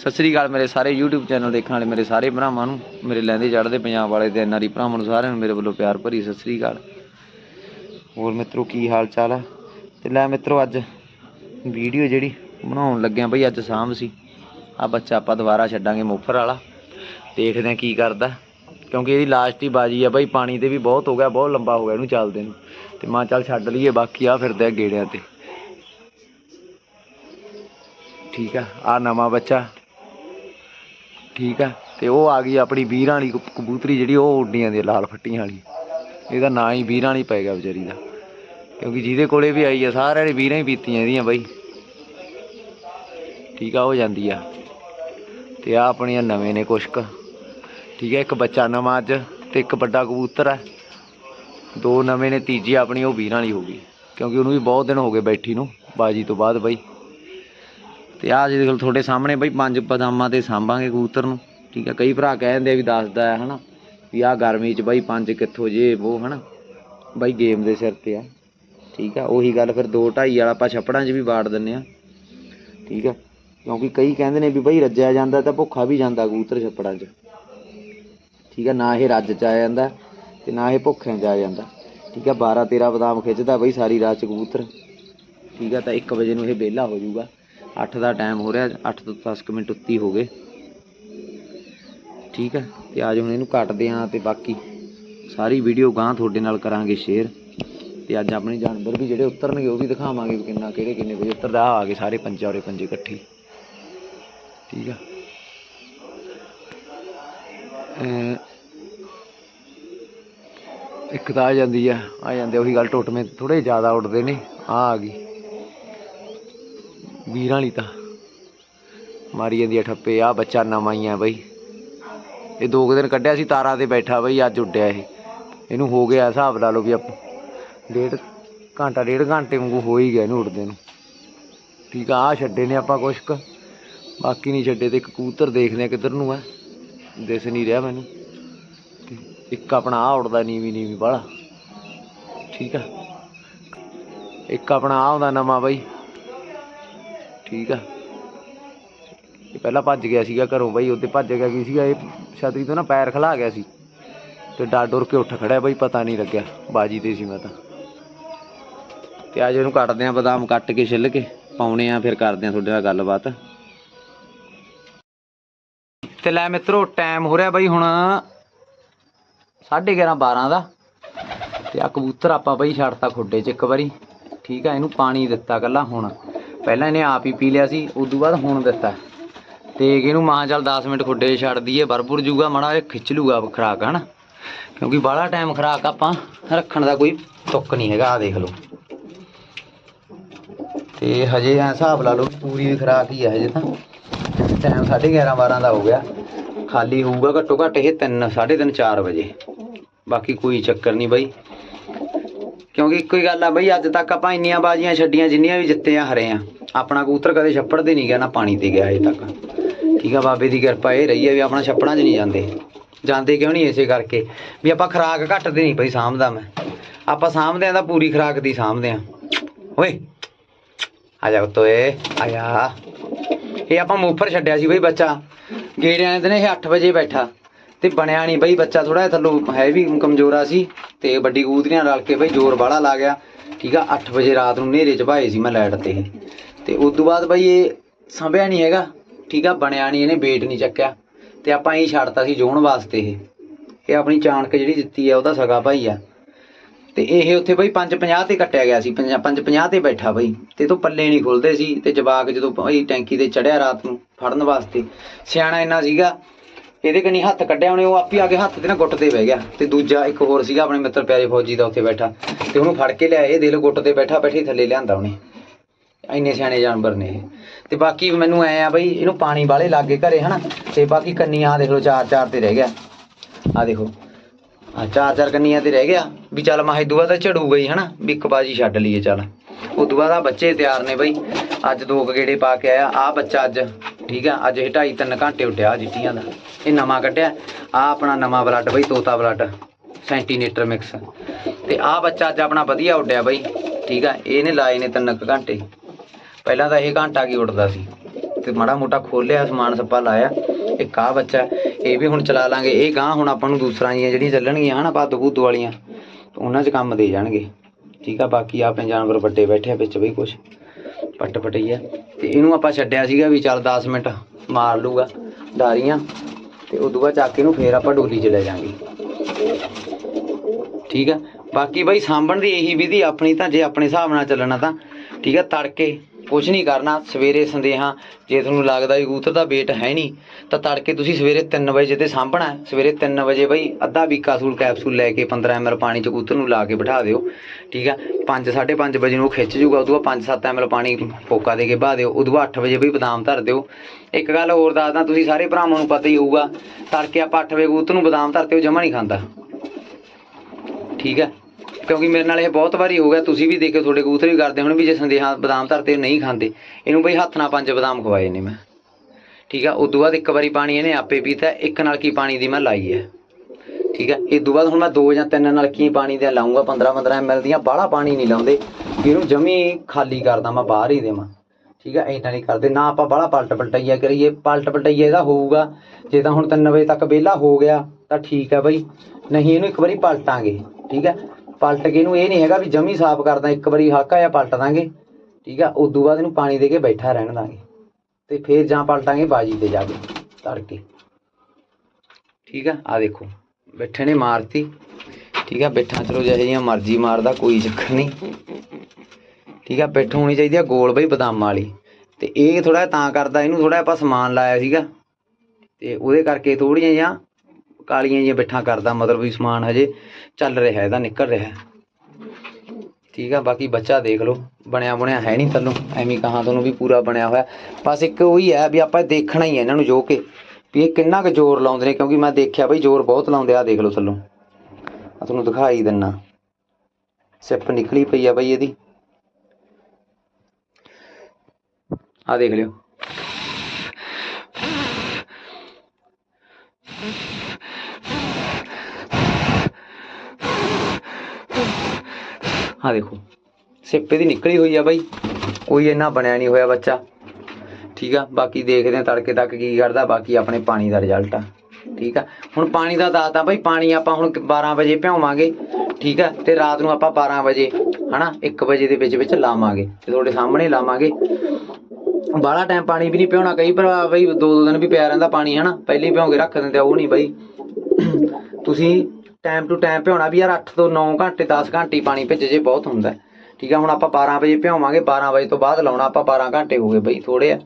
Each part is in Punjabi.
ਸਤਿ ਸ੍ਰੀ ਅਕਾਲ ਮੇਰੇ ਸਾਰੇ YouTube ਚੈਨਲ ਦੇਖਣ ਵਾਲੇ, ਮੇਰੇ ਸਾਰੇ ਭਰਾਵਾਂ ਨੂੰ, ਮੇਰੇ ਲੈਂਦੇ ਚੜ੍ਹਦੇ ਪੰਜਾਬ ਵਾਲੇ ਤੇ ਐਨਆਰਈ ਭਰਾਵਾਂ ਨੂੰ ਸਾਰਿਆਂ ਨੂੰ ਮੇਰੇ ਵੱਲੋਂ ਪਿਆਰ ਭਰੀ ਸਤਿ ਸ੍ਰੀ ਅਕਾਲ ਹੋਰ ਮਿੱਤਰੋ, ਕੀ ਹਾਲ ਚਾਲ ਆ? ਤੇ ਲੈ ਮਿੱਤਰੋ, ਅੱਜ ਵੀਡੀਓ ਜਿਹੜੀ ਬਣਾਉਣ ਲੱਗਿਆ ਬਈ, ਅੱਜ ਸਾਂਭ ਸੀ। ਆ ਬੱਚਾ ਆਪਾਂ ਦੁਬਾਰਾ ਛੱਡਾਂਗੇ ਮੁੱਫਰ ਵਾਲਾ। ਦੇਖਦੇ ਆ ਕੀ ਕਰਦਾ। ਕਿਉਂਕਿ ਇਹਦੀ ਲਾਸਟ ਹੀ ਬਾਜੀ ਆ ਬਈ, ਪਾਣੀ ਤੇ ਵੀ ਬਹੁਤ ਹੋ ਗਿਆ, ਬਹੁਤ ਲੰਬਾ ਹੋ ਗਿਆ ਇਹਨੂੰ ਚੱਲਦੇ ਨੂੰ। ਤੇ ਮਾਂ ਚੱਲ ਛੱਡ ਲਈਏ, ਬਾਕੀ ਆ ਫਿਰਦੇ ਆ ਗੇੜਿਆਂ ਤੇ। ਠੀਕ ਆ ਆ ਨਵਾਂ ਬੱਚਾ। ਠੀਕ ਆ, ਤੇ ਉਹ ਆ ਗਈ ਆਪਣੀ ਵੀਰਾਂ ਵਾਲੀ ਕਬੂਤਰੀ ਜਿਹੜੀ ਉਹ ਉੱਡੀਆਂ ਦੀ ਲਾਲ ਫੱਟੀਆਂ ਵਾਲੀ। ਇਹਦਾ ਨਾਂ ਹੀ ਵੀਰਾਂ ਵਾਲੀ ਪੈ ਗਿਆ ਵਿਚਾਰੀ ਦਾ। ਕਿਉਂਕਿ ਜਿਹਦੇ ਕੋਲੇ ਵੀ ਆਈ ਆ, ਸਾਰਿਆਂ ਨੇ ਵੀਰਾਂ ਹੀ ਪੀਤੀਆਂ ਇਹਦੀਆਂ ਬਾਈ। ਠੀਕ ਆ ਹੋ ਜਾਂਦੀ ਆ। ਤੇ ਆ ਆਪਣੀਆਂ ਨਵੇਂ ਨੇ ਕੁਛ ਕੁ ਠੀਕ ਹੈ ਇੱਕ ਬੱਚਾ ਨਵਾਂ ਅੱਜ ਤੇ ਇੱਕ ਵੱਡਾ ਕਬੂਤਰ ਹੈ ਦੋ ਨਵੇਂ ਨੇ, ਤੀਜੀ ਆਪਣੀ ਉਹ ਵੀਰਾਂ ਵਾਲੀ ਹੋ ਗਈ। ਕਿਉਂਕਿ ਉਹਨੂੰ ਵੀ ਬਹੁਤ ਦਿਨ ਹੋ ਗਏ ਬੈਠੀ ਨੂੰ, ਬਾਜੀ ਤੋਂ ਬਾਅਦ ਬਾਈ। ਤੇ ਆ ਜਿਹਦੇ ਕੋਲ ਤੁਹਾਡੇ ਸਾਹਮਣੇ ਬਈ ਪੰਜ ਬਦਾਮਾਂ ਤੇ ਸਾਂਭਾਂਗੇ ਕਬੂਤਰ ਨੂੰ। ਠੀਕ ਆ, ਕਈ ਭਰਾ ਕਹਿ ਦਿੰਦੇ ਆ ਵੀ ਦੱਸਦਾ ਹੈ, ਹਨਾ, ਵੀ ਆ ਗਰਮੀ 'ਚ ਬਾਈ ਪੰਜ ਕਿੱਥੋਂ ਜੇ ਉਹ ਹਨਾ, ਬਾਈ ਗੇਮ ਦੇ ਸਿਰ ਤੇ ਆ। ਠੀਕ ਆ, ਉਹੀ ਗੱਲ ਫਿਰ 2 2.5 ਵਾਲਾ ਆਪਾਂ ਛੱਪੜਾਂ 'ਚ ਵੀ ਵਾੜ ਦਿੰਨੇ ਆ। ਠੀਕ ਆ, ਕਿਉਂਕਿ ਕਈ ਕਹਿੰਦੇ ਨੇ ਵੀ ਬਾਈ ਰੱਜਿਆ ਜਾਂਦਾ ਤਾਂ ਭੁੱਖਾ ਵੀ ਜਾਂਦਾ ਕਬੂਤਰ ਛੱਪੜਾਂ 'ਚ। ਠੀਕ ਆ, ਨਾ ਇਹ ਰੱਜ 'ਚ ਆ ਜਾਂਦਾ ਤੇ ਨਾ ਇਹ ਭੁੱਖਿਆਂ 'ਚ ਆ ਜਾਂਦਾ। ਠੀਕ ਆ 12 13 ਬਦਾਮ ਖਿੱਚਦਾ ਬਈ ਸਾਰੀ ਰਾਤ 'ਚ ਕਬੂਤਰ। ਠੀਕ ਆ, ਤਾਂ 1 ਵਜੇ ਨੂੰ ਇਹ ਵਿਹਲਾ ਹੋ ਜਾਊਗਾ। 8 ਦਾ ਟਾਈਮ ਹੋ ਰਿਹਾ 8 ਤੋਂ 10 ਕੁ ਮਿੰਟ ਉੱਤੀ ਹੋ ਗਏ। ਠੀਕ ਹੈ, ਤੇ ਅੱਜ ਹੁਣ ਇਹਨੂੰ ਕੱਟਦੇ ਆਂ ਤੇ ਬਾਕੀ ਸਾਰੀ ਵੀਡੀਓ ਗਾਂ ਤੁਹਾਡੇ ਨਾਲ ਕਰਾਂਗੇ ਸ਼ੇਅਰ ਤੇ ਅੱਜ ਆਪਣੇ ਜਾਨਵਰ ਵੀ ਜਿਹੜੇ ਉਤਰਨਗੇ, ਉਹ ਵੀ ਦਿਖਾਵਾਂਗੇ ਵੀ ਕਿੰਨਾ, ਕਿਹੜੇ, ਕਿੰਨੇ ਵਜੇ ਉਤਰਦਾ। ਆਹ ਆ ਗਏ ਸਾਰੇ ਪੰਜੇ ਔਰੇ ਪੰਜੇ ਇਕੱਠੇ। ਠੀਕ ਆ ਇੱਕ ਤਾਂ ਆ ਜਾਂਦੀ ਆ ਆ ਜਾਂਦੇ ਉਹੀ ਗੱਲ ਟੁੱਟਵੇਂ ਥੋੜੇ ਜ਼ਿਆਦਾ ਉੱਡਦੇ ਨੇ, ਆ ਆ ਗਈ। ਵੀਰਾਂ ਲਈ ਤਾਂ। ਮਾਰੀ ਜਾਂਦੀ ਆ ਠੱਪੇ ਆ ਬੱਚਾ ਨਵਾਂ ਹੀ ਆ ਬਈ। ਇਹ ਦੋ ਕੁ ਦਿਨ ਕੱਢਿਆ ਸੀ, ਤਾਰਾਂ ਤੇ ਬੈਠਾ ਬਈ, ਅੱਜ ਉੱਡਿਆ ਇਹ। ਇਹਨੂੰ ਹੋ ਗਿਆ ਹਿਸਾਬ ਲਾ ਲਓ ਵੀ ਆਪਾਂ ਡੇਢ ਘੰਟਾ, ਡੇਢ ਘੰਟੇ ਵਾਂਗੂ ਹੋ ਹੀ ਗਿਆ ਇਹਨੂੰ ਉੱਡਦੇ ਨੂੰ। ਠੀਕ ਆ ਆ ਛੱਡੇ ਨੇ ਆਪਾਂ ਕੁਛ ਕੁ। ਬਾਕੀ ਨਹੀਂ ਛੱਡੇ ਤੇ ਇੱਕ ਕਬੂਤਰ ਦੇਖਦੇ ਆ ਕਿੱਧਰ ਨੂੰ ਆ। ਦਿਸ ਨਹੀਂ ਰਿਹਾ ਮੈਨੂੰ। ਤੇ ਇੱਕ ਆਪਣਾ ਆ ਉੱਡਦਾ ਨੀਵੀਂ ਨੀਵੀਂ ਵਾਲਾ। ਠੀਕ ਆ। ਇੱਕ ਆਪਣਾ ਆ ਆਉਂਦਾ ਨਵਾਂ ਬਈ। ਠੀਕ ਆ। ਇਹ ਪਹਿਲਾਂ ਭੱਜ ਗਿਆ ਸੀਗਾ ਘਰੋਂ ਬਈ ਉੱਤੇ ਭੱਜ ਗਿਆ ਕੀ ਸੀਗਾ, ਇਹ ਛਤਰੀ ਤੋਂ ਨਾ ਪੈਰ ਖਲਾ ਗਿਆ ਸੀ। ਤੇ ਡਰ ਕੇ ਉੱਠ ਖੜਿਆ ਬਈ, ਪਤਾ ਨਹੀਂ ਲੱਗਿਆ, ਬਾਜੀ ਤੇ ਸੀ ਮੈਂ ਤਾਂ। ਤੇ ਅੱਜ ਇਹਨੂੰ ਕੱਟਦੇ ਆ ਬਦਾਮ, ਕੱਟ ਕੇ ਛਿੱਲ ਕੇ, ਪਾਉਣੇ ਆ, ਫਿਰ ਕਰਦੇ ਆ ਤੁਹਾਡੇ ਨਾਲ ਗੱਲਬਾਤ। ਤੇ ਲੈ ਮਿੱਤਰੋ ਟਾਈਮ ਹੋ ਰਿਹਾ ਬਈ ਹੁਣ 11:30 12 ਦਾ। ਤੇ ਆ ਕਬੂਤਰ ਆਪਾਂ ਬਈ ਛੱਡਤਾ ਖੁੱਡੇ 'ਚ ਇੱਕ ਵਾਰੀ। ਠੀਕ ਆ, ਇਹਨੂੰ ਪਾਣੀ ਦਿੱਤਾ ਕੱਲਾ ਹੁਣ। ਪਹਿਲਾਂ ਇਹਨੇ ਆਪ ਹੀ ਪੀ ਲਿਆ ਸੀ, ਉਦੋਂ ਬਾਅਦ ਹੁਣ ਦਿੱਤਾ। ਤੇ ਇਹਨੂੰ ਮਾਂ ਚੱਲ 10 ਮਿੰਟ ਖੁੱਡੇ 'ਚ ਛੱਡ ਦਈਏ ਬਰਬੁਰ ਜੂਗਾ, ਮੜਾ ਇਹ ਖਿੱਚ ਲੂਗਾ ਖਰਾਕ, ਹਨਾ? ਕਿਉਂਕਿ ਬਾਹਲਾ ਟਾਈਮ ਖਰਾਕ ਆਪਾਂ ਰੱਖਣ ਦਾ ਕੋਈ ਤੁੱਕ ਨਹੀਂ ਹੈਗਾ ਆ ਦੇਖ ਲਓ। ਤੇ ਹਜੇ ਐ ਹਿਸਾਬ ਲਾ ਲਓ, ਪੂਰੀ ਖਰਾਕ ਹੀ ਹੈ ਹਜੇ ਤਾਂ। ਟਾਈਮ 11:30 12 ਦਾ ਹੋ ਗਿਆ। ਖਾਲੀ ਹੋਊਗਾ ਘੱਟੋ ਘੱਟ ਇਹ 3 3:30 4 ਵਜੇ। ਬਾਕੀ ਕੋਈ ਚੱਕਰ ਨਹੀਂ ਬਾਈ। ਕਿਉਂਕਿ ਇੱਕੋ ਹੀ ਗੱਲ ਆ ਬਈ, ਅੱਜ ਤੱਕ ਆਪਾਂ ਇੰਨੀਆਂ ਬਾਜ਼ੀਆਂ ਛੱਡੀਆਂ, ਜਿੰਨੀਆਂ ਵੀ ਜਿੱਤੇ ਆ, ਹਰੇ ਆ। ਆਪਣਾ ਕਬੂਤਰ ਕਦੇ ਛੱਪੜ ਤੇ ਨਹੀਂ ਗਿਆ, ਨਾ ਪਾਣੀ ਤੇ ਗਿਆ ਅਜੇ ਤੱਕ। ਠੀਕ ਆ, ਬਾਬੇ ਦੀ ਕਿਰਪਾ ਇਹ ਰਹੀ ਹੈ ਵੀ ਆਪਣਾ ਛੱਪੜਾਂ 'ਚ ਨਹੀਂ ਜਾਂਦੇ। ਜਾਂਦੇ ਕਿਉਂ ਨਹੀਂ ਇਸੇ ਕਰਕੇ? ਵੀ ਆਪਾਂ ਖਰਾਕ ਘੱਟਦੇ ਨਹੀਂ ਬਈ, ਸਾਂਭਦਾ ਮੈਂ। ਆਪਾਂ ਸਾਂਭਦੇ ਆ ਤਾਂ ਪੂਰੀ ਖਰਾਕ ਦੀ ਸਾਂਭਦੇ ਆ ਓਏ, ਆ ਜਾ ਤੋਏ ਆ ਇਹ ਆਪਾਂ ਮੂਫਰ ਛੱਡਿਆ ਸੀ ਬਈ ਬੱਚਾ। ਗੇੜਿਆਂ ਦੇ ਦਿਨ ਇਹ 8 ਵਜੇ ਬੈਠਾ। ਤੇ ਬਣਿਆ ਨਹੀਂ ਬਈ ਬੱਚਾ ਥੋੜਾ ਜਿਹਾ, ਥੱਲੋਂ ਹੈ ਵੀ ਕਮਜ਼ੋਰਾ ਸੀ। ਤੇ ਵੱਡੀ ਕਬੂਤਰੀਆਂ ਰਲ ਕੇ ਬਈ ਜ਼ੋਰ ਬਾਹਲਾ ਲਾ ਗਿਆ। ਠੀਕ ਆ 8 ਵਜੇ ਰਾਤ ਨੂੰ ਹਨੇਰੇ ਚ ਭਾਏ ਸੀ ਮੈਂ ਲਾਈਟ ਤੇ। ਇਹ। ਤੇ ਉਸ ਤੋਂ ਬਾਅਦ ਬਾਈ ਇਹ ਸੰਭਿਆ ਨਹੀਂ ਹੈਗਾ। ਠੀਕ ਆ, ਬਣਿਆ ਨਹੀਂ, ਇਹਨੇ ਵੇਟ ਨਹੀਂ ਚੱਕਿਆ। ਤੇ ਆਪਾਂ ਇਹ ਛੱਡਤਾ ਸੀ ਜੋਣ ਵਾਸਤੇ ਇਹ। ਇਹ ਆਪਣੀ ਚਾਣਕ ਜਿਹੜੀ ਦਿੱਤੀ ਆ, ਉਹਦਾ ਸਗਾ ਭਾਈ ਆ। ਤੇ ਇਹ ਉੱਥੇ ਬਈ 550 ਤੇ ਕੱਟਿਆ ਗਿਆ ਸੀ 550 ਤੇ ਬੈਠਾ ਬਈ। ਤੇ ਤੋਂ ਪੱਲੇ ਨਹੀਂ ਖੁੱਲਦੇ ਸੀ, ਤੇ ਜਵਾਕ ਜਦੋਂ ਬਈ ਟੈਂਕੀ ਤੇ ਚੜਿਆ ਰਾਤ ਨੂੰ ਫੜਨ ਵਾਸਤੇ, ਸਿਆਣਾ ਇੰਨਾ ਸੀਗਾ। ਇਹਦੇ ਕਨੀ ਹੱਥ ਕੱਢਿਆ ਉਹਨੇ, ਉਹ ਆਪੀ ਆ ਕੇ ਹੱਥ ਤੇ ਨਾ ਗੁੱਟ ਤੇ ਬਹਿ ਗਿਆ। ਤੇ ਦੂਜਾ ਇੱਕ ਹੋਰ ਸੀਗਾ, ਆਪਣੇ ਮਿੱਤਰ ਪਿਆਰੇ ਫੌਜੀ ਦਾ ਉੱਥੇ ਬੈਠਾ। ਤੇ ਉਹਨੂੰ ਫੜ ਕੇ ਲਿਆ ਇਹ ਦੇ ਲੋ ਗੁੱਟ ਤੇ ਬੈਠਾ, ਬੈਠੇ ਥੱਲੇ ਲਿਆਂਦਾ ਉਹਨੇ। ਇੰਨੇ ਸਿਆਣੇ ਜਾਨਵਰ ਨੇ ਇਹ। ਤੇ ਬਾਕੀ ਮੈਨੂੰ ਐ ਆ ਬਈ, ਇਹਨੂੰ ਪਾਣੀ ਵਾਲੇ ਲਾਗੇ ਘਰੇ, ਹਨਾ? ਤੇ ਬਾਕੀ ਕੰਨੀਆਂ ਦੇਖ ਲਓ, ਚਾਰ ਚਾਰ ਤੇ ਰਹਿ ਗਿਆ। ਆ ਦੇਖੋ। ਆ ਚਾਰ ਚਾਰ ਕੰਨੀਆਂ ਤੇ ਰਹਿ ਗਿਆ। ਵੀ ਚੱਲ ਮਾਹੀ ਦੁਆ ਤਾਂ ਝੜੂ ਗਈ, ਹਨਾ? ਵੀ ਇੱਕ ਬਾਜੀ ਛੱਡ ਲਈਏ, ਚੱਲ। ਉਹ ਦੁਆ ਦਾ ਬੱਚੇ ਤਿਆਰ ਨੇ ਬਈ। ਅੱਜ ਦੋ ਕੁ ਗੇੜੇ ਪਾ ਕੇ ਆਇਆ। ਆ ਬੱਚਾ ਅੱਜ, ਠੀਕ ਆ? ਅੱਜ ਇਹ ਢਾਈ ਤਿੰਨ ਘੰਟੇ ਉੱਡਿਆ ਆਹ ਜਿੱਟੀਆਂ ਦਾ। ਇਹ ਨਵਾਂ ਕੱਢਿਆ। ਆ ਆਪਣਾ ਨਵਾਂ ਬਲੱਡ ਬਈ, ਤੋਤਾ ਬਲੱਡ। ਸੈਂਟੀਨੇਟਰ ਮਿਕਸ। ਤੇ ਆ ਬੱਚਾ ਅੱਜ ਆਪਣਾ ਵਧੀਆ ਉੱਡਿਆ ਬਈ, ਠੀਕ ਆ? ਇਹਨੇ ਲਾਏ ਨੇ ਤਿੰਨ ਕੁ ਘੰਟੇ। ਪਹਿਲਾਂ ਤਾਂ ਇਹ ਘੰਟਾ ਕੀ ਉੱਡਦਾ ਸੀ ਤੇ ਮਾੜਾ ਮੋਟਾ ਖੋਲਿਆ ਸਮਾਨ ਸੱਪਾ ਲਾਇਆ ਇਹ ਆ ਬੱਚਾ, ਇਹ ਵੀ ਹੁਣ ਚਲਾ ਲਾਂਗੇ, ਇਹ ਗਾਂ ਹੁਣ ਆਪਾਂ ਨੂੰ ਦੂਸਰਾਂ ਜੀਆਂ ਜਿਹੜੀਆਂ ਚੱਲਣਗੀਆਂ ਹਨਾ ਪਾਦੂ ਪੂਦੂ ਵਾਲੀਆਂ ਉਹਨਾਂ 'ਚ ਕੰਮ ਦੇ ਜਾਣਗੇ। ਠੀਕ ਆ, ਬਾਕੀ ਆਪਣੇ ਜਾਨਵਰ ਵੱਡੇ ਬੈਠੇ ਆ ਵਿੱਚ ਵੀ ਕੁਛ, ਪੱਟ ਪਟਈ ਆ ਤੇ ਇਹਨੂੰ ਆਪਾਂ ਛੱਡਿਆ ਸੀਗਾ ਵੀ ਚੱਲ 10 ਮਿੰਟ ਮਾਰ ਲੂਗਾ ਡਾਰੀਆਂ, ਤੇ ਉਦੋਂ ਬਾਅਦ ਚੱਕ ਕੇ ਇਹਨੂੰ ਫੇਰ ਆਪਾਂ ਡੋਲੀ 'ਚ ਲੈ ਜਾਾਂਗੇ। ਠੀਕ ਆ, ਬਾਕੀ ਬਾਈ ਸਾਂਭਣ ਦੀ ਇਹੀ ਵਿਧੀ ਆਪਣੀ ਤਾਂ, ਜੇ ਆਪਣੇ ਹਿਸਾਬ ਨਾਲ ਚੱਲਣਾ ਤਾਂ, ਠੀਕ ਆ, ਤੜਕੇ ਕੁਝ ਨਹੀਂ ਕਰਨਾ, ਸਵੇਰੇ ਸੰਦੇਹਾਂ, ਜੇ ਤੁਹਾਨੂੰ ਲੱਗਦਾ ਵੀ ਕਬੂਤਰ ਦਾ weight ਹੈ ਨਹੀਂ, ਤਾਂ ਤੜਕੇ ਤੁਸੀਂ ਸਵੇਰੇ 3 ਵਜੇ ਤੇ ਸਾਂਭਣਾ ਸਵੇਰੇ 3 ਵਜੇ ਬਈ ਅੱਧਾ ਵੀਕਾ ਸੂਲ ਕੈਪਸੂਲ ਲੈ ਕੇ 15 ml ਪਾਣੀ ਚ ਕਬੂਤਰ ਨੂੰ ਲਾ ਕੇ ਬਿਠਾ ਦਿਓ, ਠੀਕ ਆ? 5 5:30 ਵਜੇ ਨੂੰ ਖਿੱਚ ਜੂਗਾ ਉਦੋਂ ਬਾਅਦ 5-7 ml ਪਾਣੀ ਫੋਕਾ ਦੇ ਕੇ ਬਹਾ ਦਿਓ ਉਦੋਂ ਬਾਅਦ 8 ਵਜੇ ਬਈ ਬਦਾਮ ਧਰ ਦਿਓ। ਇੱਕ ਗੱਲ ਹੋਰ ਦੱਸਦਾ ਤੁਸੀਂ ਸਾਰੇ ਭਰਾਵਾਂ ਨੂੰ ਪਤਾ ਹੀ ਹੋਊਗਾ, ਤੜਕੇ ਆਪਾਂ 8 ਵਜੇ ਕਬੂਤਰ ਨੂੰ ਬਦਾਮ ਧਰਤੇ ਉਹ ਜਮਾ ਨਹੀਂ ਖਾਂਦਾ। ਠੀਕ ਹੈ ਕਿਉਂਕਿ ਮੇਰੇ ਨਾਲ ਇਹ ਬਹੁਤ ਵਾਰੀ ਹੋ ਗਿਆ, ਤੁਸੀਂ ਵੀ ਦੇਖਿਓ, ਤੁਹਾਡੇ ਕਬੂਤਰ ਵੀ ਕਰਦੇ ਹੁਣ ਵੀ ਜੇ ਸੰਦੇਹਾ ਬਦਾਮ ਧਰਤੇ ਨਹੀਂ ਖਾਂਦੇ। ਇਹਨੂੰ ਬਈ ਹੱਥ ਨਾਲ ਪੰਜ ਬਦਾਮ ਖਵਾਏ ਨੇ ਮੈਂ। ਠੀਕ ਆ, ਉਦੋਂ ਬਾਅਦ ਇੱਕ ਵਾਰੀ ਪਾਣੀ ਇਹਨੇ ਆਪੇ ਪੀਤਾ, ਇੱਕ ਨਲਕੀ ਪਾਣੀ ਦੀ ਮੈਂ ਲਾਈ ਹੈ ਠੀਕ ਹੈ ਇਸ ਤੋਂ ਬਾਅਦ ਹੁਣ ਮੈਂ ਦੋ ਜਾਂ ਤਿੰਨ ਨਲਕੀਆਂ ਪਾਣੀ ਦੀਆਂ ਲਾਉਂਗਾ 15 15 ml ਦੀਆਂ, ਬਾਹਲਾ ਪਾਣੀ ਨਹੀਂ ਲਾਉਂਦੇ। ਇਹਨੂੰ ਜਮੀ ਖਾਲੀ ਕਰਦਾ ਮੈਂ, ਬਾਹਰ ਹੀ ਦੇਵਾਂ। ਠੀਕ ਹੈ ਇੰਨਾ ਨਹੀਂ ਕਰਦੇ। ਨਾ ਆਪਾਂ ਬਾਹਲਾ ਪਲਟ ਪਲਟਈਆ ਕਰੀਏ, ਪਲਟ ਪਲਟਈਆ ਇਹਦਾ ਹੋਊਗਾ। ਜੇ ਤਾਂ ਹੁਣ 3 ਵਜੇ ਤੱਕ ਵਿਹਲਾ ਹੋ ਗਿਆ, ਤਾਂ ਠੀਕ ਹੈ ਬਈ। ਨਹੀਂ, ਇਹਨੂੰ ਇੱਕ ਵਾਰੀ ਪਲਟਾਂਗੇ। ਠੀਕ ਹੈ ਪਲਟ ਕੇ ਇਹਨੂੰ ਇਹ ਨਹੀਂ ਹੈਗਾ ਵੀ ਜਮੀ ਸਾਫ਼ ਕਰਦਾ, ਇੱਕ ਵਾਰੀ ਹਾਕਾ ਜਿਹਾ ਪਲਟ ਦਾਂਗੇ, ਠੀਕ ਆ? ਉਸ ਤੋਂ ਬਾਅਦ ਇਹਨੂੰ ਪਾਣੀ ਦੇ ਕੇ ਬੈਠਾ ਰਹਿਣ ਦਾਂਗੇ ਤੇ ਫੇਰ ਜਾਂ ਪਲਟਾਂਗੇ ਬਾਜੀ ਤੇ ਜਾ ਕੇ, ਤੜਕੇ। ਠੀਕ ਆ? ਆ ਦੇਖੋ, ਬੈਠੇ ਨੇ ਮਾਰਤੀ, ਠੀਕ ਆ? ਬੈਠਾ ਚਲੋ ਜਿਹੇ ਜਿਹੀਆਂ ਮਰਜ਼ੀ ਮਾਰਦਾ, ਕੋਈ ਚੱਕਰ ਨਹੀਂ। ਠੀਕ ਆ? ਪਿੱਠ ਹੋਣੀ ਚਾਹੀਦੀ ਆ ਗੋਲ ਬਈ ਬਦਾਮਾਂ ਵਾਲੀ। ਤੇ ਇਹ ਥੋੜਾ ਤਾਂ ਕਰਦਾ, ਇਹਨੂੰ ਥੋੜਾ ਆਪਾਂ ਸਮਾਨ ਲਾਇਆ ਸੀਗਾ। ਤੇ ਉਹਦੇ ਕਰਕੇ ਥੋੜੀਆਂ ਜਿਹੀਆਂ ਕਾਲੀਆਂ ਜਿਹੀਆਂ ਬਿੱਠਾਂ ਕਰਦਾ, ਮਤਲਬ ਵੀ ਸਮਾਨ ਹਜੇ ਚੱਲ ਰਿਹਾ, ਇਹਦਾ ਨਿਕਲ ਰਿਹਾ। ਠੀਕ ਆ, ਬਾਕੀ ਬੱਚਾ ਦੇਖ ਲਓ, ਬਣਿਆ ਬਣਿਆ ਹੈ ਨਹੀਂ ਥੱਲੋਂ ਐਵੇਂ ਕਹਾਂ ਤੁਹਾਨੂੰ ਵੀ ਪੂਰਾ ਬਣਿਆ ਹੋਇਆ। ਬਸ ਇੱਕ ਉਹੀ ਹੈ ਵੀ ਆਪਾਂ ਦੇਖਣਾ ਹੀ ਹੈ ਇਹਨਾਂ ਨੂੰ ਜੋ ਕਿ, ਵੀ ਇਹ ਕਿੰਨਾ ਕੁ ਜ਼ੋਰ ਲਾਉਂਦੇ ਨੇ, ਕਿਉਂਕਿ ਮੈਂ ਦੇਖਿਆ ਬਈ ਜ਼ੋਰ ਬਹੁਤ ਲਾਉਂਦੇ ਆ, ਆਹ ਦੇਖ ਲਓ ਥੱਲੋਂ। ਆ ਤੁਹਾਨੂੰ ਦਿਖਾਈ ਦਿੰਨਾ। ਸਿਪ ਨਿਕਲੀ ਪਈ ਆ ਬਈ ਇਹਦੀ। ਆ ਦੇਖ ਲਿਓ। ਆ ਦੇਖੋ, ਸਿੱਪੇ ਦੀ ਨਿਕਲੀ ਹੋਈ ਆ ਬਾਈ। ਕੋਈ ਇੰਨਾ ਬਣਿਆ ਨਹੀਂ ਹੋਇਆ ਬੱਚਾ। ਠੀਕ ਆ, ਬਾਕੀ ਦੇਖਦੇ ਆ ਤੜਕੇ ਤੱਕ ਕੀ ਕਰਦਾ, ਬਾਕੀ ਆਪਣੇ ਪਾਣੀ ਦਾ ਰਿਜ਼ਲਟ ਆ। ਠੀਕ ਆ, ਹੁਣ ਪਾਣੀ ਦਾ ਦੱਸਦਾ ਬਾਈ, ਪਾਣੀ ਆਪਾਂ ਹੁਣ 12 ਵਜੇ ਭਿਆਵਾਂਗੇ ਠੀਕ ਆ, ਤੇ ਰਾਤ ਨੂੰ ਆਪਾਂ 12 ਵਜੇ, ਹਨਾ 1 ਵਜੇ ਦੇ ਵਿੱਚ ਵਿੱਚ ਲਾਵਾਂਗੇ। ਤੇ ਤੁਹਾਡੇ ਸਾਹਮਣੇ ਲਾਵਾਂਗੇ। ਬਾਹਲਾ ਟਾਈਮ ਪਾਣੀ ਵੀ ਨਹੀਂ ਪਿਉਣਾ ਕਈ ਭਰਾ ਬਈ ਦੋ ਦੋ ਦਿਨ ਵੀ ਪਿਆ ਰਹਿੰਦਾ ਪਾਣੀ, ਹਨਾ। ਪਹਿਲੇ ਹੀ ਭਿਉਂ ਕੇ ਰੱਖ ਦਿੰਦੇ ਆ, ਉਹ ਨਹੀਂ ਬਈ। ਤੁਸੀਂ ਟਾਈਮ ਟੂ ਟਾਈਮ ਭਿਉਣਾ ਵੀ ਯਾਰ 8 ਤੋਂ 9 ਘੰਟੇ 10 ਘੰਟੇ ਪਾਣੀ ਭਿੱਜ ਜੇ ਬਹੁਤ ਹੁੰਦਾ ਠੀਕ ਆ, ਹੁਣ ਆਪਾਂ 12 ਵਜੇ ਭਿਉਵਾਂਗੇ 12 ਵਜੇ ਤੋਂ ਬਾਅਦ ਲਾਉਣਾ ਆਪਾਂ 12 ਘੰਟੇ ਹੋ ਗਏ ਬਈ ਥੋੜੇ ਆ।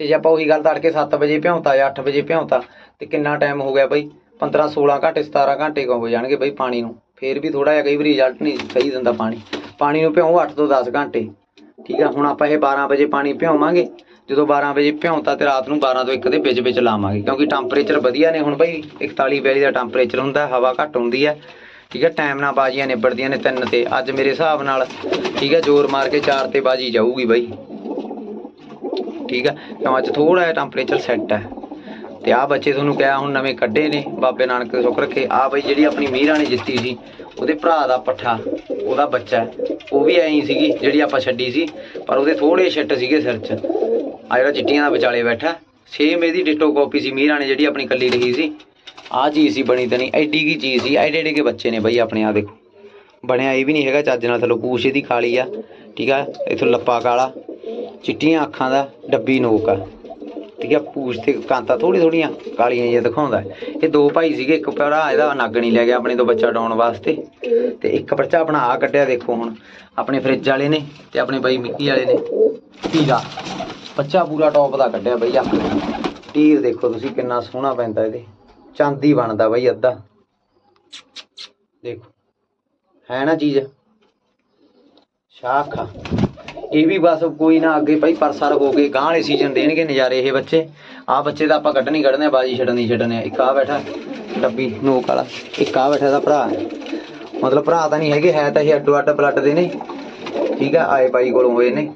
ਤੇ ਜੇ ਆਪਾਂ ਉਹੀ ਗੱਲ ਤੜਕੇ 7 ਵਜੇ ਭਿਉਂਤਾ ਜਾਂ 8 ਵਜੇ ਭਿਉਂਤਾ, ਤੇ ਕਿੰਨਾ ਟਾਈਮ ਹੋ ਗਿਆ ਬਈ? 15 16 ਘੰਟੇ 17 ਘੰਟੇ ਕੋ ਹੋ ਜਾਣਗੇ ਬਈ ਪਾਣੀ ਨੂੰ। ਫੇਰ ਵੀ ਥੋੜਾ ਜਿਹਾ ਕਈ ਵਾਰੀ ਰਿਜ਼ਲਟ ਨਹੀਂ ਸਹੀ ਦਿੰਦਾ ਪਾਣੀ। ਪਾਣੀ ਨੂੰ ਭਿਉਂ 8 ਤੋਂ 10 ਘੰਟੇ। ਠੀਕ ਆ, ਹੁਣ ਆਪਾਂ ਇਹ 12 ਵਜੇ ਪਾਣੀ ਭਿਉਵਾਂਗੇ ਜਦੋਂ 12 ਵਜੇ ਭਿਉਂਤਾ ਤੇ ਰਾਤ ਨੂੰ 12 ਤੋਂ 1 ਦੇ ਵਿੱਚ ਵਿੱਚ ਲਾਵਾਂਗੇ, ਕਿਉਂਕਿ ਟੈਂਪਰੇਚਰ ਵਧੀਆ ਨੇ ਹੁਣ ਬਈ 41 42 ਦਾ ਟੈਂਪਰੇਚਰ ਹੁੰਦਾ, ਹਵਾ ਘੱਟ ਹੁੰਦੀ ਹੈ ਠੀਕ ਹੈ ਟਾਈਮ ਨਾਲ ਬਾਜੀਆਂ ਨਿਬੜਦੀਆਂ ਨੇ ਤਿੰਨ ਤੇ, ਅੱਜ ਮੇਰੇ ਹਿਸਾਬ ਨਾਲ, ਠੀਕ ਹੈ ਜ਼ੋਰ ਮਾਰ ਕੇ ਚਾਰ ਤੇ ਬਾਜੀ ਜਾਊਗੀ ਬਾਈ। ਠੀਕ ਹੈ ਕਿਉਂ ਅੱਜ ਥੋੜਾ ਜਿਹਾ ਟੈਂਪਰੇਚਰ ਸੈੱਟ ਹੈ ਤੇ ਆ ਬੱਚੇ ਤੁਹਾਨੂੰ ਕਿਹਾ, ਹੁਣ ਨਵੇਂ ਕੱਢੇ ਨੇ, ਬਾਬੇ ਨਾਨਕ ਦੇ ਸੁੱਖ ਰੱਖੇ। ਆ ਬਈ ਜਿਹੜੀ ਆਪਣੀ ਮੀਰਾਂ ਨੇ ਜਿੱਤੀ ਸੀ ਉਹਦੇ ਭਰਾ ਦਾ ਪੱਠਾ, ਉਹਦਾ ਬੱਚਾ ਉਹ ਵੀ ਐਂ ਸੀਗੀ, ਜਿਹੜੀ ਆਪਾਂ ਛੱਡੀ ਸੀ। ਪਰ ਉਹਦੇ ਥੋੜੇ ਛਿੱਟ ਸੀਗੇ ਸਿਰ 'ਚ। ਆ ਜਿਹੜਾ ਚਿੱਟੀਆਂ ਦਾ ਵਿਚਾਲੇ ਬੈਠਾ ਸੇਮ ਇਹਦੀ ਡਿਟੋ ਕਾਪੀ ਸੀ, ਮੀਰਾ ਨੇ ਜਿਹੜੀ ਆਪਣੀ ਕੱਲੀ ਰਹੀ ਸੀ। ਆ ਚੀਜ਼ ਸੀ ਬਣੀ ਤਾਂ ਐਡੀ ਕੀ ਚੀਜ਼ ਸੀ, ਐਡੇ ਐਡੇ ਕੇ ਬੱਚੇ ਨੇ ਬਈ ਆਪਣੇ ਆ ਦੇਖੋ। ਬਣਿਆ ਇਹ ਵੀ ਨਹੀਂ ਹੈਗਾ, ਚੱਜ ਨਾਲ ਥੱਲੋਂ ਪੂਛ ਇਹਦੀ ਕਾਲੀ ਆ, ਠੀਕ ਆ, ਇਥੋਂ ਲੱਪਾ ਕਾਲਾ। ਚਿੱਟੀਆਂ ਅੱਖਾਂ ਦਾ ਡੱਬੀ ਨੋਕ ਆ। ਠੀਕ ਪੂਛ ਤੇ ਕਾਂਤਾ ਥੋੜੀ ਥੋੜੀਆਂ ਕਾਲੀਆਂ ਜਿਹੀਆਂ ਦਿਖਾਉਂਦਾ। ਇਹ ਦੋ ਭਾਈ ਸੀਗੇ, ਇੱਕ ਭਰਾ, ਇਹਦਾ ਨਾਗਣੀ ਲੈ ਗਿਆ ਆਪਣੇ ਤੋਂ ਬੱਚਾ ਡਾਉਣ ਵਾਸਤੇ। ਤੇ ਇੱਕ ਬੱਚਾ ਆਪਣਾ ਆ ਕੱਢਿਆ ਦੇਖੋ ਹੁਣ, ਆਪਣੇ ਫ੍ਰਿਜ ਵਾਲੇ ਨੇ ਤੇ ਆਪਣੇ ਬਾਈ ਮਿੱਕੀ ਵਾਲੇ ਨੇ। ਪੀਲਾ ਬੱਚਾ ਪੂਰਾ ਟੌਪ ਦਾ ਕੱਢਿਆ ਬਈ ਆ ਟੀਰ ਦੇਖੋ ਤੁਸੀਂ ਕਿੰਨਾ ਸੋਹਣਾ ਪੈਂਦਾ ਇਹਦੇ। ਚਾਂਦੀ ਬਣਦਾ ਬਈ ਅੱਧਾ। ਦੇਖੋ, ਹੈ ਨਾ ਚੀਜ਼। ਸ਼ਾਖਾ ਇਹ ਵੀ ਬਸ ਕੋਈ ਨਾ ਅੱਗੇ ਭਾਈ ਪਰਸਰ ਹੋ ਕੇ ਗਾਂ ਵਾਲੇ ਸੀਜ਼ਨ ਦੇਣਗੇ ਨਜ਼ਾਰੇ ਇਹ ਬੱਚੇ। ਆਹ ਬੱਚੇ ਤਾਂ ਆਪਾਂ ਕੱਢਣੀ ਕੱਢਣੇ ਆ, ਬਾਜੀ ਛੱਡਣੀ ਛੱਡਣੇ ਆ। ਇੱਕ ਆ ਬੈਠਾ ਡੱਬੀ ਨੋਕ ਵਾਲਾ। ਇੱਕ ਆ ਬੈਠਾ ਦਾ ਭਰਾ। ਮਤਲਬ ਭਰਾ ਤਾਂ ਨਹੀਂ ਹੈਗੇ ਹੈ ਤਾਂ ਇਹ ਅੱਡੋ ਅੱਡ ਬਲੱਡ ਦੇ ਨੇ। ਠੀਕ ਆ ਆਏ ਬਾਈ ਕੋਲੋਂ ਹੋਏ ਨੇ।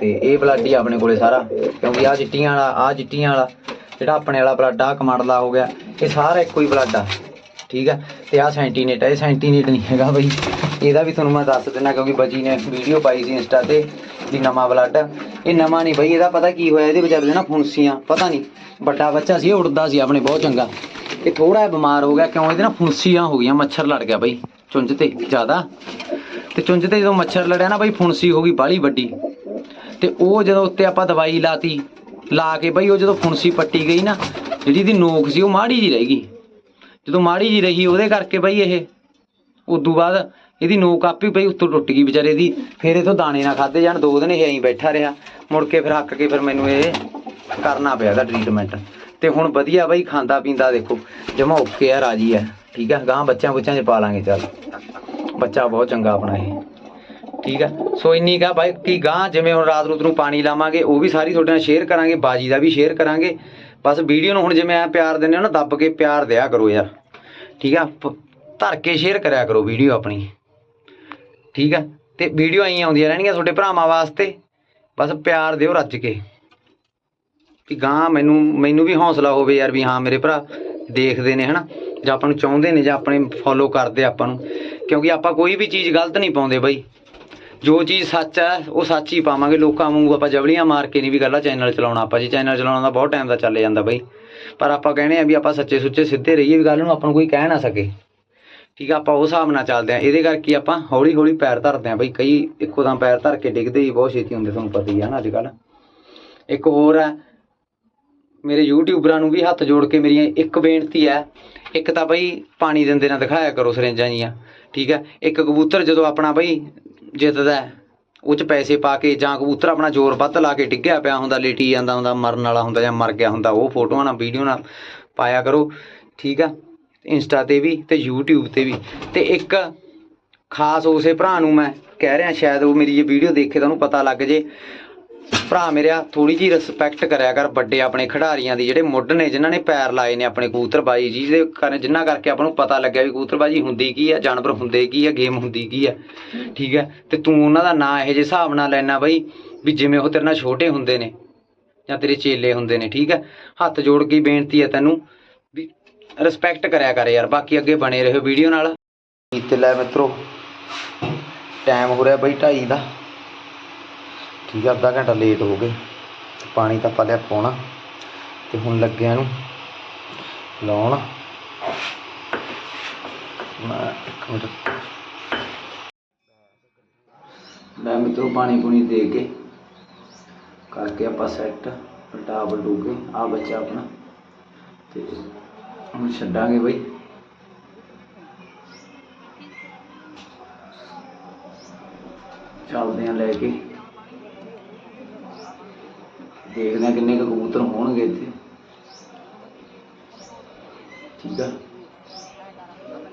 ਤੇ ਇਹ ਬਲੱਡ ਹੀ ਆਪਣੇ ਕੋਲੇ ਸਾਰਾ। ਕਿਉਂਕਿ ਆ ਚਿੱਟੀਆਂ ਵਾਲਾ ਆ ਚਿੱਟੀਆਂ ਵਾਲਾ ਜਿਹੜਾ ਆਪਣੇ ਵਾਲਾ ਬਲੱਡ ਆ ਕਮਾਂਡ ਹੋ ਗਿਆ। ਇਹ ਸਾਰਾ ਇੱਕੋ ਹੀ ਬਲੱਡ ਆ। ਠੀਕ ਆ ਤੇ ਆ ਸੈਂਟੀਨੇਟ ਆ। ਇਹ ਸੈਂਟੀਨੇਟ ਨਹੀਂ ਹੈਗਾ ਬਈ। ਇਹਦਾ ਵੀ ਤੁਹਾਨੂੰ ਮੈਂ ਦੱਸ ਦਿੰਦਾ ਕਿਉਂਕਿ ਬਜੀ ਨੇ ਵੀਡੀਓ ਪਾਈ ਸੀ ਇੰਸਟਾ ਤੇ ਵੀ ਨਵਾਂ ਬਲੱਡ ਇਹ ਨਵਾਂ ਨਹੀਂ ਬਈ, ਇਹਦਾ ਪਤਾ ਕੀ ਹੋਇਆ, ਇਹਦੇ ਵਿਚਾਰੇ ਦੇ ਨਾ ਫੁੰਸੀਆਂ, ਪਤਾ ਨਹੀਂ। ਵੱਡਾ ਬੱਚਾ ਸੀ ਇਹ ਉੜਦਾ ਸੀ ਆਪਣੇ, ਬਹੁਤ ਚੰਗਾ। ਇਹ ਥੋੜਾ ਬਿਮਾਰ ਹੋ ਗਿਆ, ਕਿਉਂ? ਇਹਦੇ ਨਾ ਫੁੰਸੀਆਂ ਹੋ ਗਈਆਂ, ਮੱਛਰ ਲੜ ਗਿਆ ਬਈ, ਚੁੰਝ ਤੇ, ਜ਼ਿਆਦਾ। ਤੇ ਚੁੰਝ ਤੇ ਜਦੋਂ ਮੱਛਰ ਲੜਿਆ ਨਾ ਬਈ, ਫੁੰਸੀ ਹੋ ਗਈ, ਬਾਹਲੀ ਵੱਡੀ। ਤੇ ਉਹ ਜਦੋਂ ਉੱਤੇ ਆਪਾਂ ਦਵਾਈ ਲਾਤੀ, ਲਾ ਕੇ ਬਈ, ਉਹ ਜਦੋਂ ਫੁੰਸੀ ਪੱਟੀ ਗਈ ਨਾ, ਜਿਹੜੀ ਦੀ ਨੋਕ ਸੀ, ਉਹ ਮਾੜੀ ਜੀ ਰਹਿ ਗਈ। ਜਦੋਂ ਮਾੜੀ ਜੀ ਰਹੀ, ਉਹਦੇ ਕਰਕੇ ਬਈ ਇਹ, ਉਦੋਂ ਬਾਅਦ ਇਹਦੀ ਨੋਕ ਆਪੀ ਬਈ ਉੱਤੋਂ ਟੁੱਟ ਗਈ ਵਿਚਾਰੇ ਦੀ, ਫਿਰ ਇਹ ਤੋਂ ਦਾਣੇ ਨਾ ਖਾਦੇ ਜਾਣ, ਦੋ ਦਿਨ ਇਹ ਐਂ ਬੈਠਾ ਰਿਹਾ। ਮੁੜ ਕੇ ਫਿਰ ਹੱਕ ਕੇ ਫਿਰ ਮੈਨੂੰ ਇਹ ਕਰਨਾ ਪਿਆ ਦਾ ਟ੍ਰੀਟਮੈਂਟ ਤੇ ਹੁਣ ਵਧੀਆ ਬਈ, ਖਾਂਦਾ ਪੀਂਦਾ ਦੇਖੋ। ਜਮਾ ਓਕੇ ਆ, ਰਾਜੀ ਆ। ਠੀਕ ਆ ਗਾਂ ਬੱਚਿਆਂ ਬੁੱਚਿਆਂ 'ਚ ਪਾ ਲਾਂਗੇ, ਚੱਲ। ਬੱਚਾ ਬਹੁਤ ਚੰਗਾ ਆਪਣਾ ਇਹ। ਠੀਕ ਆ, ਸੋ ਇੰਨੀ ਕਾ ਬਾਈ, ਕੀ ਗਾਂ ਜਿਵੇਂ ਹੁਣ ਰਾਤ ਰੂਤ ਨੂੰ ਪਾਣੀ ਲਾਵਾਂਗੇ, ਉਹ ਵੀ ਸਾਰੀ ਤੁਹਾਡੇ ਨਾਲ ਸ਼ੇਅਰ ਕਰਾਂਗੇ, ਬਾਜੀ ਦਾ ਵੀ ਸ਼ੇਅਰ ਕਰਾਂਗੇ। ਬਸ ਵੀਡੀਓ ਨੂੰ ਹੁਣ ਜਿਵੇਂ ਆ ਪਿਆਰ ਦਿੰਦੇ ਹੋ ਨਾ, ਦੱਬ ਕੇ ਪਿਆਰ ਦਿਆ ਕਰੋ ਯਾਰ। ਠੀਕ ਆ ਧਰ ਕੇ ਸ਼ੇਅਰ ਕਰਿਆ ਕਰੋ ਵੀਡੀਓ ਆਪਣੀ। ਠੀਕ ਆ? ਤੇ ਵੀਡੀਓ ਆਈ ਆਉਂਦੀਆਂ ਰਹਿਣਗੀਆਂ ਤੁਹਾਡੇ ਭਰਾਵਾਂ ਵਾਸਤੇ। ਬਸ ਪਿਆਰ ਦਿਓ ਰੱਜ ਕੇ। ਕਿ ਗਾਂ ਮੈਨੂੰ ਮੈਨੂੰ ਵੀ ਹੌਸਲਾ ਹੋਵੇ ਯਾਰ ਵੀ ਹਾਂ ਮੇਰੇ ਭਰਾ ਦੇਖਦੇ ਨੇ, ਹਨਾ? ਜਾਂ ਆਪਾਂ ਨੂੰ ਚਾਹੁੰਦੇ ਨੇ, ਜਾਂ ਆਪਣੇ ਫੋਲੋ ਕਰਦੇ ਆਪਾਂ ਨੂੰ। ਕਿਉਂਕਿ ਆਪਾਂ ਕੋਈ ਵੀ ਚੀਜ਼ ਗਲਤ ਨਹੀਂ ਪਾਉਂਦੇ ਬਾਈ। ਜੋ ਚੀਜ਼ ਸੱਚ ਹੈ ਉਹ ਸੱਚ ਹੀ ਪਾਵਾਂਗੇ। ਲੋਕਾਂ ਵਾਂਗੂ ਆਪਾਂ ਜਵਲੀਆਂ ਮਾਰ ਕੇ ਨਹੀਂ ਵੀ ਗੱਲਾਂ ਚੈਨਲ ਚਲਾਉਣਾ ਆਪਾਂ ਜੀ। ਚੈਨਲ ਚਲਾਉਣਾ ਦਾ ਬਹੁਤ ਟਾਈਮ ਦਾ ਚੱਲ ਜਾਂਦਾ ਬਾਈ। ਪਰ ਆਪਾਂ ਕਹਿੰਦੇ ਆ ਵੀ ਆਪਾਂ ਸੱਚੇ ਸੁੱਚੇ ਸਿੱਧੇ ਰਹੀਏ ਵੀ ਗੱਲ ਨੂੰ ਆਪਾਂ ਨੂੰ ਕੋਈ ਕਹਿ ਨਾ ਸਕੇ। ਠੀਕ ਆ, ਆਪਾਂ ਉਸ ਹਿਸਾਬ ਨਾਲ ਚੱਲਦੇ ਆ ਇਹਦੇ ਕਰਕੇ ਆਪਾਂ ਹੌਲੀ ਹੌਲੀ ਪੈਰ ਧਰਦੇ ਆ ਬਈ ਕਈ ਇੱਕੋ ਦਮ ਪੈਰ ਧਰ ਕੇ ਡਿੱਗਦੇ ਹੀ ਬਹੁਤ ਛੇਤੀ ਹੁੰਦੇ, ਤੁਹਾਨੂੰ ਪਤਾ ਹੀ ਆ ਨਾ ਅੱਜ ਕੱਲ ਇੱਕ ਹੋਰ ਹੈ, ਮੇਰੇ ਯੂਟਿਊਬਰਾਂ ਨੂੰ ਵੀ ਹੱਥ ਜੋੜ ਕੇ ਮੇਰੀਆਂ ਇੱਕ ਬੇਨਤੀ ਹੈ, ਇੱਕ ਤਾਂ ਬਈ ਪਾਣੀ ਦਿੰਦੇ ਨਾ ਦਿਖਾਇਆ ਕਰੋ ਸਰੇਂਜਾਂ ਜੀਆਂ, ਠੀਕ ਹੈ? ਇੱਕ ਕਬੂਤਰ ਜਦੋਂ ਆਪਣਾ ਬਈ ਜਿੱਤਦਾ ਉਹ ਚ ਪੈਸੇ ਪਾ ਕੇ ਜਾਂ ਕਬੂਤਰ ਆਪਣਾ ਜ਼ੋਰ ਵੱਧ ਲਾ ਕੇ ਡਿੱਗਿਆ ਪਿਆ ਹੁੰਦਾ, ਲੇਟੀ ਜਾਂਦਾ ਹੁੰਦਾ, ਮਰਨ ਵਾਲਾ ਹੁੰਦਾ ਜਾਂ ਮਰ ਗਿਆ ਹੁੰਦਾ, ਉਹ ਫੋਟੋਆਂ ਨਾਲ, ਵੀਡੀਓ ਨਾਲ ਪਾਇਆ ਕਰੋ, ਠੀਕ ਆ ਇੰਸਟਾ ਤੇ ਵੀ ਤੇ YouTube ਤੇ ਵੀ। ਤੇ ਇੱਕ ਖਾਸ ਉਸੇ ਭਰਾ ਨੂੰ ਮੈਂ ਕਹਿ ਰਿਹਾ, ਸ਼ਾਇਦ ਉਹ ਮੇਰੀ ਇਹ ਵੀਡੀਓ ਦੇਖੇ ਤਾਂ ਉਹਨੂੰ ਪਤਾ ਲੱਗ ਜੇ। ਭਰਾ ਮੇਰਾ ਥੋੜੀ ਜੀ ਰਿਸਪੈਕਟ ਕਰਿਆ ਕਰ ਵੱਡੇ ਆਪਣੇ ਖਿਡਾਰੀਆਂ ਦੀ, ਜਿਹੜੇ ਮੁੱਢ ਨੇ, ਜਿਨ੍ਹਾਂ ਨੇ ਪੈਰ ਲਾਏ ਨੇ ਆਪਣੇ ਕਬੂਤਰਬਾਜੀ ਜਿਹਦੇ ਕਾਰਨ ਜਿਨ੍ਹਾਂ ਕਰਕੇ ਆਪਾਂ ਨੂੰ ਪਤਾ ਲੱਗਿਆ ਵੀ ਕਬੂਤਰਬਾਜੀ ਹੁੰਦੀ ਕੀ ਆ, ਜਾਨਵਰ ਹੁੰਦੇ ਕੀ ਆ, ਗੇਮ ਹੁੰਦੀ ਕੀ ਆ। ਠੀਕ ਹੈ? ਤੇ ਤੂੰ ਉਹਨਾਂ ਦਾ ਨਾਂ ਇਹੋ ਜਿਹੇ ਹਿਸਾਬ ਨਾਲ ਲੈਣਾ ਬਈ, ਵੀ ਜਿਵੇਂ ਉਹ ਤੇਰੇ ਨਾਲ ਛੋਟੇ ਹੁੰਦੇ ਨੇ ਜਾਂ ਤੇਰੇ ਚੇਲੇ ਹੁੰਦੇ ਨੇ, ਠੀਕ ਹੈ? ਹੱਥ ਜੋੜ ਕੇ ਬੇਨਤੀ ਹੈ ਤੈਨੂੰ ਰਿਸਪੈਕਟ ਕਰਿਆ ਕਰ ਯਾਰ, ਬਾਕੀ ਅੱਗੇ ਬਣੇ ਰਹੋ ਵੀਡੀਓ ਨਾਲ। ਤੇ ਲੈ ਮਿੱਤਰੋ ਟਾਈਮ ਹੋ ਰਿਹਾ ਬਈ 2:30 ਦਾ। ਠੀਕ ਆ, ਅੱਧਾ ਘੰਟਾ ਲੇਟ ਹੋ ਗਏ। ਪਾਣੀ ਤਾਂ ਆਪਾਂ ਲਿਆ ਪਾਉਣਾ। ਤੇ ਹੁਣ ਲੱਗਿਆ ਨੂੰ ਲਾਉਣ। ਮੈਂ ਇੱਕ ਮਿੰਟ। ਮੈਂ ਮਿੱਤਰੋ, ਪਾਣੀ ਪੂਣੀ ਦੇ ਕੇ ਕਰਕੇ ਆਪਾਂ ਸੈੱਟ ਪਲਟਾ ਬਲਟੂ ਕੇ ਆ ਬੱਚਾ ਆਪਣਾ। ਤੇ ਹੁਣ ਛੱਡਾਂਗੇ ਬਈ ਚੱਲਦੇ ਆ ਲੈ ਕੇ ਦੇਖਦੇ ਆ ਕਿੰਨੇ ਕੁ ਕਬੂਤਰ ਹੋਣਗੇ ਇੱਥੇ ਠੀਕ ਆ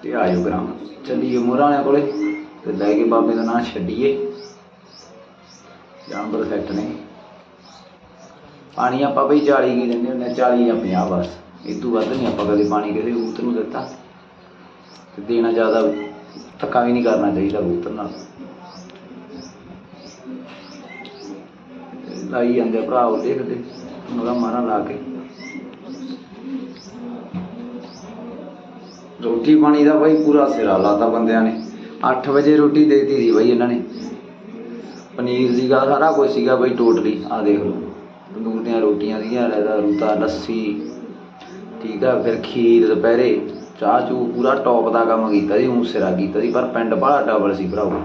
ਤੇ ਆਇਓ ਗ੍ਰਾਮ ਚੱਲੀਏ ਮੋਰਾਂ ਵਾਲਿਆਂ ਕੋਲੇ ਤੇ ਲੈ ਕੇ ਬਾਬੇ ਦਾ ਨਾਂ ਛੱਡੀਏ ਜਾਨਵਰ ਸੈੱਟ ਨੇ ਪਾਣੀ ਆਪਾਂ ਬਈ 40 ਕੀ ਦਿੰਦੇ ਹੁੰਦੇ ਆ, 40 ਜਾਂ 50 ਬਸ ਇਹ ਤੋਂ ਵੱਧ ਨਹੀਂ ਆਪਾਂ ਕਦੇ ਪਾਣੀ ਕਿਸੇ ਕਬੂਤਰ ਨੂੰ ਦਿੱਤਾ। ਤੇ ਦੇਣਾ ਜ਼ਿਆਦਾ ਧੱਕਾ ਵੀ ਨਹੀਂ ਕਰਨਾ ਚਾਹੀਦਾ ਕਬੂਤਰ ਨਾਲ। ਲਾਈ ਜਾਂਦੇ ਭਰਾ ਉਹ ਦੇਖਦੇ ਉਹਦਾ ਮਾਰਾ ਲਾ ਕੇ। ਰੋਟੀ ਪਾਣੀ ਦਾ ਬਾਈ ਪੂਰਾ ਸਿਰਾ ਲਾਤਾ ਬੰਦਿਆਂ ਨੇ। 8 ਵਜੇ ਰੋਟੀ ਦੇਤੀ ਸੀ ਬਾਈ ਇਹਨਾਂ ਨੇ। ਪਨੀਰ ਸੀਗਾ, ਸਾਰਾ ਕੁਝ ਸੀਗਾ ਬਾਈ ਟੋਟਲੀ। ਆ ਦੇਖ ਲਓ। ਤੰਦੂਰ ਦੀਆਂ ਰੋਟੀਆਂ ਸੀਗੀਆਂ, ਰੈਦਾ ਰੂਤਾ, ਲੱਸੀ। ਠੀਕ ਆ ਫਿਰ ਖੀਰ, ਦੁਪਹਿਰੇ ਚਾਹ ਚੂ ਪੂਰਾ ਟੌਪ ਦਾ ਕੰਮ ਕੀਤਾ ਜੀ ਉਹ ਸਿਰਾ ਕੀਤਾ ਜੀ ਪਰ ਪਿੰਡ ਬੜਾ ਡਬਲ ਸੀ ਭਰਾਓ।